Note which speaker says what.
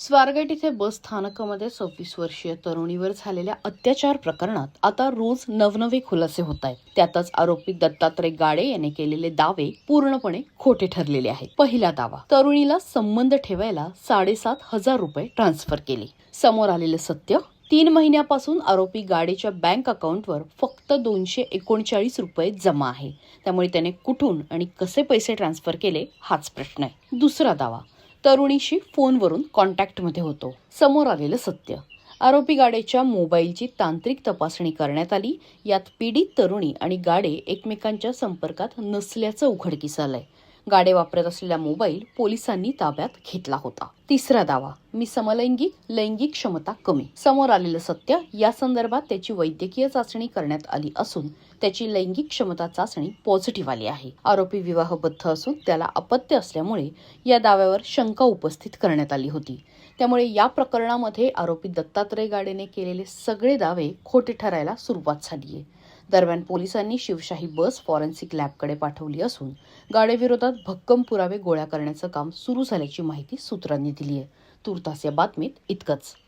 Speaker 1: स्वारगेट इथे बस स्थानकामध्ये सव्वीस वर्षीय तरुणीवर झालेल्या अत्याचार प्रकरणात आता रोज नवनवे खुलासे होत आहेत. त्यातच आरोपी दत्तात्रय गाडे याने केलेले दावे पूर्णपणे खोटे ठरलेले आहेत. पहिला दावा तरुणीला संबंध ठेवायला साडेसात हजार रुपये ट्रान्सफर केले. समोर आलेलं सत्य तीन महिन्यापासून आरोपी गाडीच्या बँक अकाउंटवर फक्त दोनशे एकोणचाळीस रुपये जमा आहे. त्यामुळे त्याने कुठून आणि कसे पैसे ट्रान्सफर केले हाच प्रश्न आहे. दुसरा दावा तरुणीशी फोनवरून कॉन्टॅक्टमध्ये होतो. समोर आलेलं सत्य. आरोपी गाडेच्या मोबाईलची तांत्रिक तपासणी करण्यात आली. यात पीडित तरुणी आणि गाडे एकमेकांच्या संपर्कात नसल्याचं उघडकीस आलंय. गाडे वापरत असलेला मोबाईल पोलिसांनी ताब्यात घेतला होता. तिसरा दावा मी समलैंगिक लैंगिक क्षमता कमी. समोर आलेलं सत्य या संदर्भात त्याची वैद्यकीय चाचणी करण्यात आली असून त्याची लैंगिक क्षमता चाचणी पॉझिटिव्ह आली आहे. आरोपी विवाहबद्ध असून त्याला अपत्य असल्यामुळे या दाव्यावर शंका उपस्थित करण्यात आली होती. त्यामुळे या प्रकरणामध्ये आरोपी दत्तात्रय गाडेने केलेले सगळे दावे खोटे ठरायला सुरुवात झाली आहे दरम्यान पोलिसांनी शिवशाही बस फॉरेन्सिक लॅबकडे पाठवली असून गाडीविरोधात भक्कम पुरावे गोळा करण्याचं काम सुरू झाल्याची माहिती सूत्रांनी दिली आहे तुर्तास या बातमीत इतकंच.